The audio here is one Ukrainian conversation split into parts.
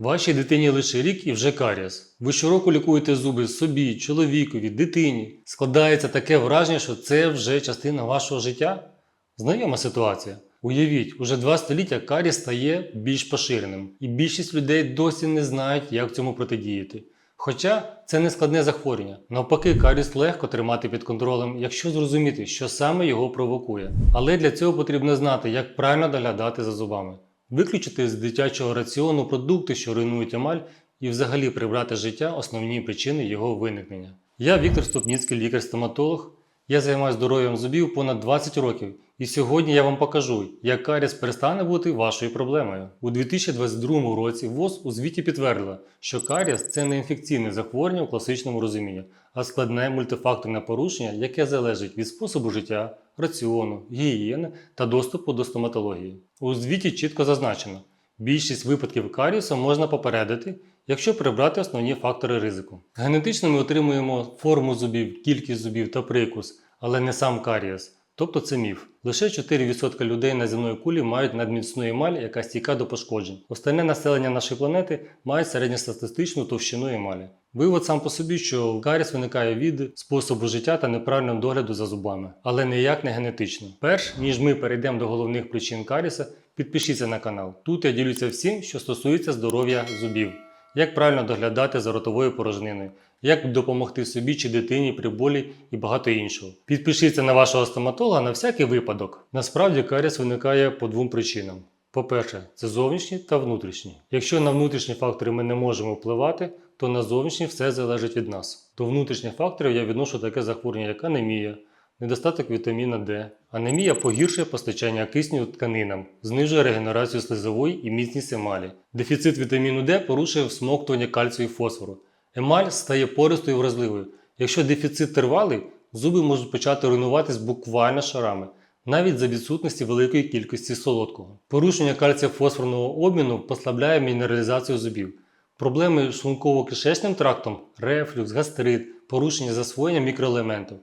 Вашій дитині лише рік і вже карієс. Ви щороку лікуєте зуби собі, чоловікові, дитині. Складається таке враження, що це вже частина вашого життя? Знайома ситуація. Уявіть, уже два століття карієс стає більш поширеним, і більшість людей досі не знають, як цьому протидіяти. Хоча це не складне захворювання. Навпаки, каріс легко тримати під контролем, якщо зрозуміти, що саме його провокує. Але для цього потрібно знати, як правильно доглядати за зубами, виключити з дитячого раціону продукти, що руйнують емаль, і взагалі прибрати життя основні причини його виникнення. Я Віктор Ступніцький, лікар-стоматолог. Я займаюся здоров'ям зубів понад 20 років, і сьогодні я вам покажу, як каріс перестане бути вашою проблемою. У 2022 році ВОЗ у звіті підтвердила, що каріс це не інфекційне захворювання в класичному розумінні, а складне мультифакторне порушення, яке залежить від способу життя, раціону, гігієни та доступу до стоматології. У звіті чітко зазначено, більшість випадків каріусу можна попередити, якщо прибрати основні фактори ризику. Генетично ми отримуємо форму зубів, кількість зубів та прикус, але не сам карієс. Тобто це міф. Лише 4% людей на земної кулі мають надміцну емаль, яка стійка до пошкоджень. Остальне населення нашої планети має середньостатистичну товщину емалі. Вивод сам по собі, що каріс виникає від способу життя та неправильного догляду за зубами, але ніяк не генетично. Перш ніж ми перейдемо до головних причин каріса, підпишіться на канал. Тут я ділюся всім, що стосується здоров'я зубів, як правильно доглядати за ротовою порожниною, як допомогти собі чи дитині при болі і багато іншого. Підпишіться на вашого стоматолога на всякий випадок. Насправді каріс виникає по двом причинам. По-перше, це зовнішні та внутрішні. Якщо на внутрішні фактори ми не можемо впливати, то на зовнішні все залежить від нас. До внутрішніх факторів я відношу таке захворювання, як анемія, недостаток вітаміна Д. Анемія погіршує постачання кисню тканинам, знижує регенерацію слизової і міцність емалі. Дефіцит вітаміну Д порушує всмоктування кальцію і фосфору. Емаль стає пористою і вразливою. Якщо дефіцит тривалий, зуби можуть почати руйнуватись буквально шарами, навіть за відсутності великої кількості солодкого. Порушення кальція-фосфорного обміну послабляє мінералізацію зубів. Проблеми з шлунково-кишечним трактом, рефлюкс, гастрит, порушення засвоєння мікроелементів.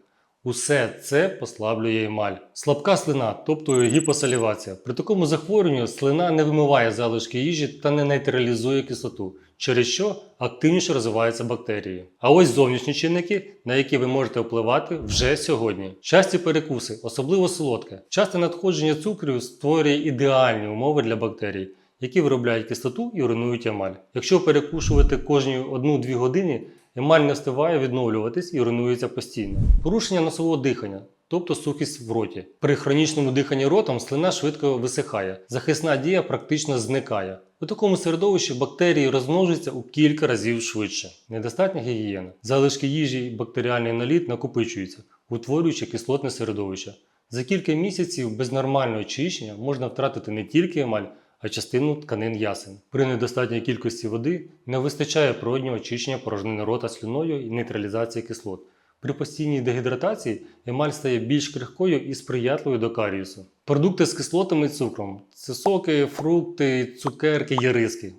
Усе це послаблює емаль. Слабка слина, тобто гіпосалівація. При такому захворюванні слина не вимиває залишки їжі та не нейтралізує кислоту, через що активніше розвиваються бактерії. А ось зовнішні чинники, на які ви можете впливати вже сьогодні. Часті перекуси, особливо солодке. Часте надходження цукрів створює ідеальні умови для бактерій, які виробляють кислоту і руйнують емаль. Якщо перекушувати кожні 1-2 години, емаль не встигає відновлюватись і руйнується постійно. Порушення носового дихання. Тобто сухість в роті. При хронічному диханні ротом слина швидко висихає, захисна дія практично зникає. У такому середовищі бактерії розмножуються у кілька разів швидше. Недостатня гігієна. Залишки їжі і бактеріальний наліт накопичуються, утворюючи кислотне середовище. За кілька місяців без нормального очищення можна втратити не тільки емаль, а частину тканин ясен. При недостатній кількості води не вистачає природнього очищення порожнини рота слюною і нейтралізації кислот. При постійній дегідратації емаль стає більш крихкою і сприятливою до каріусу. Продукти з кислотами і цукром це соки, фрукти, цукерки, яриски.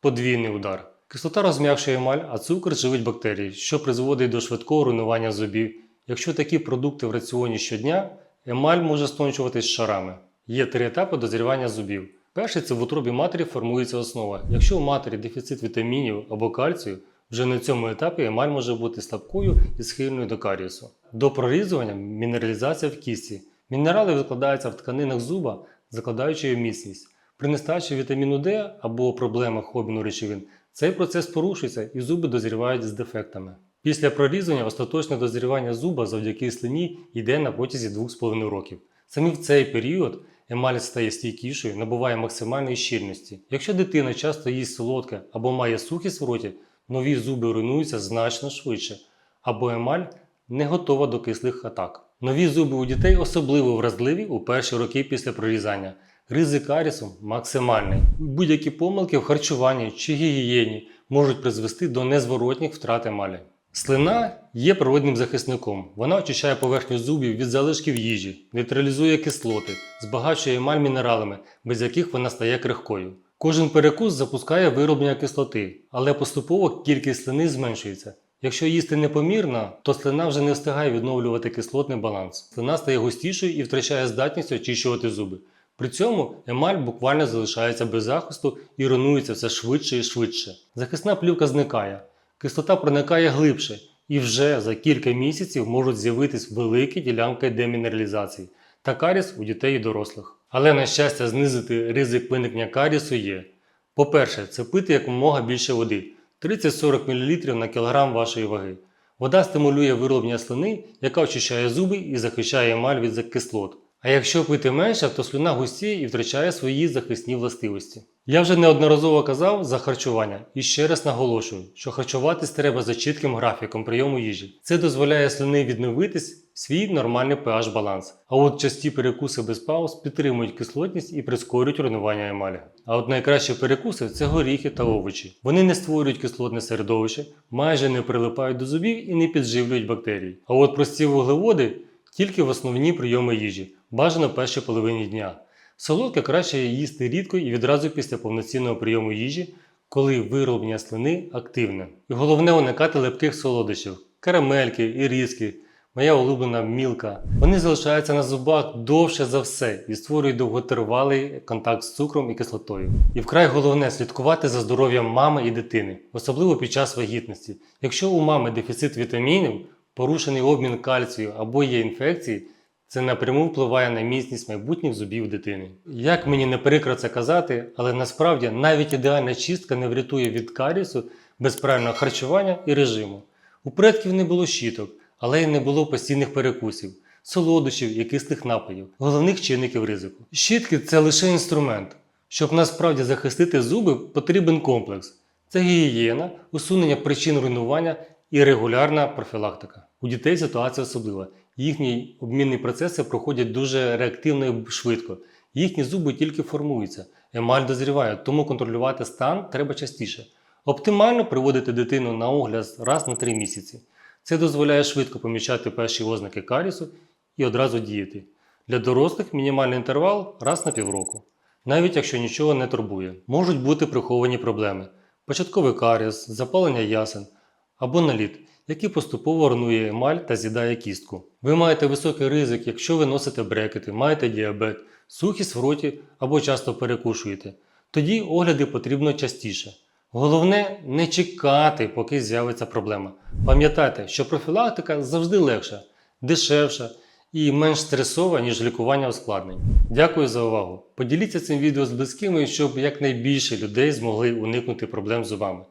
Подвійний удар. Кислота розм'якшує емаль, а цукор живить бактерії, що призводить до швидкого руйнування зубів. Якщо такі продукти в раціоні щодня, емаль може стончуватись шарами. Є три етапи дозрівання зубів. Перший це в утробі матері формується основа. Якщо у матері дефіцит вітамінів або кальцію, вже на цьому етапі емаль може бути слабкою і схильною до карієсу. До прорізування мінералізація в кісті. Мінерали викладаються в тканинах зуба, закладаючи її міцність. При нестачі вітаміну Д або проблемах обміну речовин цей процес порушується і зуби дозрівають з дефектами. Після прорізання остаточне дозрівання зуба завдяки слині йде на протязі 2,5 років. Саме в цей період емаль стає стійкішою, набуває максимальної щільності. Якщо дитина часто їсть солодке або має сухість в роті, нові зуби руйнуються значно швидше, або емаль не готова до кислих атак. Нові зуби у дітей особливо вразливі у перші роки після прорізання. Ризик карісу максимальний. Будь-які помилки в харчуванні чи гігієні можуть призвести до незворотніх втрат емалі. Слина є природним захисником. Вона очищає поверхню зубів від залишків їжі, нейтралізує кислоти, збагачує емаль мінералами, без яких вона стає крихкою. Кожен перекус запускає вироблення кислоти, але поступово кількість слини зменшується. Якщо їсти непомірно, то слина вже не встигає відновлювати кислотний баланс. Слина стає густішою і втрачає здатність очищувати зуби. При цьому емаль буквально залишається без захисту і руйнується все швидше і швидше. Захисна плівка зникає, кислота проникає глибше, і вже за кілька місяців можуть з'явитись великі ділянки демінералізації та каріс у дітей і дорослих. Але на щастя, знизити ризик виникнення карісу є. По-перше, це пити якомога більше води 30-40 мл на кілограм вашої ваги. Вода стимулює вироблення слини, яка очищає зуби і захищає емаль від закислот. А якщо пити менше, то слюна густіє і втрачає свої захисні властивості. Я вже неодноразово казав за харчування і ще раз наголошую, що харчуватись треба за чітким графіком прийому їжі. Це дозволяє слини відновитись свій нормальний pH баланс. А от часті перекуси без пауз підтримують кислотність і прискорюють руйнування емалі. А от найкращі перекуси це горіхи та овочі. Вони не створюють кислотне середовище, майже не прилипають до зубів і не підживлюють бактерій. А от прості вуглеводи тільки в основні прийоми їжі, бажано в першій половині дня. Солодке краще їсти рідко і відразу після повноцінного прийому їжі, коли вироблення слини активне. І головне уникати липких солодощів, карамельки, ірізки, моя улюблена мілка. Вони залишаються на зубах довше за все і створюють довготривалий контакт з цукром і кислотою. І вкрай головне слідкувати за здоров'ям мами і дитини, особливо під час вагітності. Якщо у мами дефіцит вітамінів, порушений обмін кальцію або є інфекції, це напряму впливає на міцність майбутніх зубів дитини. Як мені не прикро це казати, але насправді навіть ідеальна чистка не врятує від карісу без правильного харчування і режиму. У предків не було щіток, але й не було постійних перекусів, солодощів і кислих напоїв, головних чинників ризику. Щітки це лише інструмент. Щоб насправді захистити зуби, потрібен комплекс. Це гігієна, усунення причин руйнування і регулярна профілактика. У дітей ситуація особлива. Їхні обмінні процеси проходять дуже реактивно і швидко. Їхні зуби тільки формуються, емаль дозріває, тому контролювати стан треба частіше. Оптимально приводити дитину на огляд раз на 3 місяці. Це дозволяє швидко помічати перші ознаки карісу і одразу діяти. Для дорослих мінімальний інтервал раз на півроку. Навіть якщо нічого не турбує, можуть бути приховані проблеми: початковий каріс, запалення ясен або наліт, який поступово руйнує емаль та з'їдає кістку. Ви маєте високий ризик, якщо ви носите брекети, маєте діабет, сухість в роті або часто перекушуєте. Тоді огляди потрібно частіше. Головне не чекати, поки з'явиться проблема. Пам'ятайте, що профілактика завжди легша, дешевша і менш стресова, ніж лікування ускладнень. Дякую за увагу. Поділіться цим відео з близькими, щоб якнайбільше людей змогли уникнути проблем з зубами.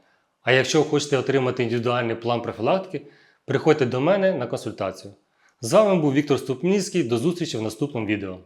А якщо хочете отримати індивідуальний план профілактики, приходьте до мене на консультацію. З вами був Віктор Ступніцький. До зустрічі в наступному відео.